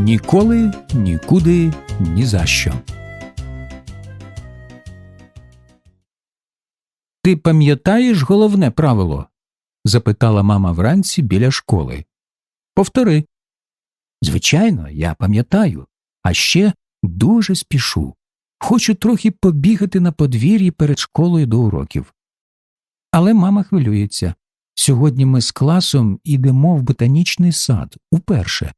Ніколи, нікуди, ні за що. Ти пам'ятаєш головне правило? запитала мама вранці біля школи. Повтори. Звичайно, я пам'ятаю, а ще дуже спішу. Хочу трохи побігати на подвір'ї перед школою до уроків. Але мама хвилюється. Сьогодні ми з класом ідемо в ботанічний сад уперше.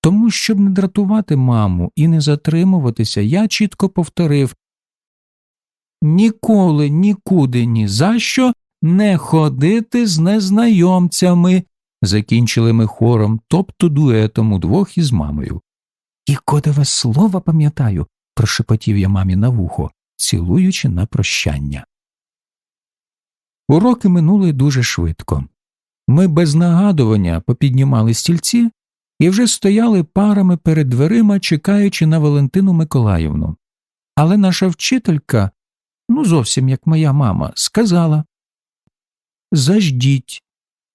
Тому, щоб не дратувати маму і не затримуватися, я чітко повторив Ніколи, нікуди, ні за що не ходити з незнайомцями, закінчили ми хором, тобто дуетом удвох із мамою. І кодове слово пам'ятаю, прошепотів я мамі на вухо, цілуючи на прощання. Уроки минули дуже швидко. Ми без нагадування попіднімали стільці і вже стояли парами перед дверима, чекаючи на Валентину Миколаївну. Але наша вчителька, ну зовсім як моя мама, сказала Заждіть.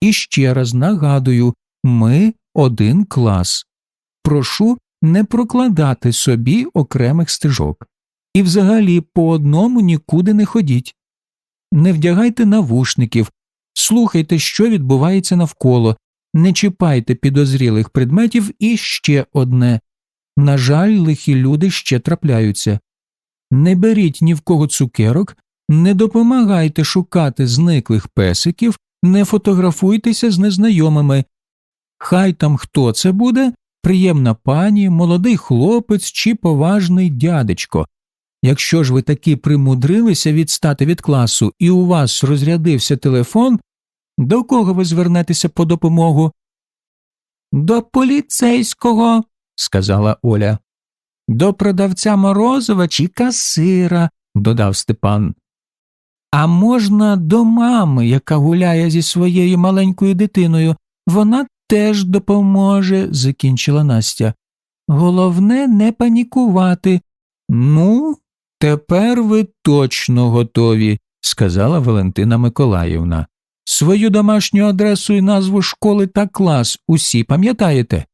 І ще раз нагадую, ми один клас. Прошу не прокладати собі окремих стежок. І взагалі по одному нікуди не ходіть. Не вдягайте навушників, слухайте, що відбувається навколо, не чіпайте підозрілих предметів і ще одне. На жаль, лихі люди ще трапляються. Не беріть ні в кого цукерок, не допомагайте шукати зниклих песиків, не фотографуйтеся з незнайомими. Хай там хто це буде, приємна пані, молодий хлопець чи поважний дядечко. Якщо ж ви таки примудрилися відстати від класу і у вас розрядився телефон, до кого ви звернетеся по допомогу? До поліцейського, сказала Оля. До продавця Морозова чи касира, додав Степан. А можна до мами, яка гуляє зі своєю маленькою дитиною, вона теж допоможе, закінчила Настя. Головне не панікувати. Ну, тепер ви точно готові, сказала Валентина Миколаївна свою домашню адресу і назву школи та клас усі пам'ятаєте?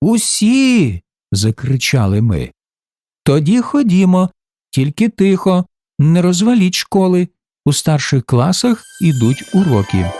Усі. закричали ми. Тоді ходімо, тільки тихо, не розваліть школи. У старших класах ідуть уроки.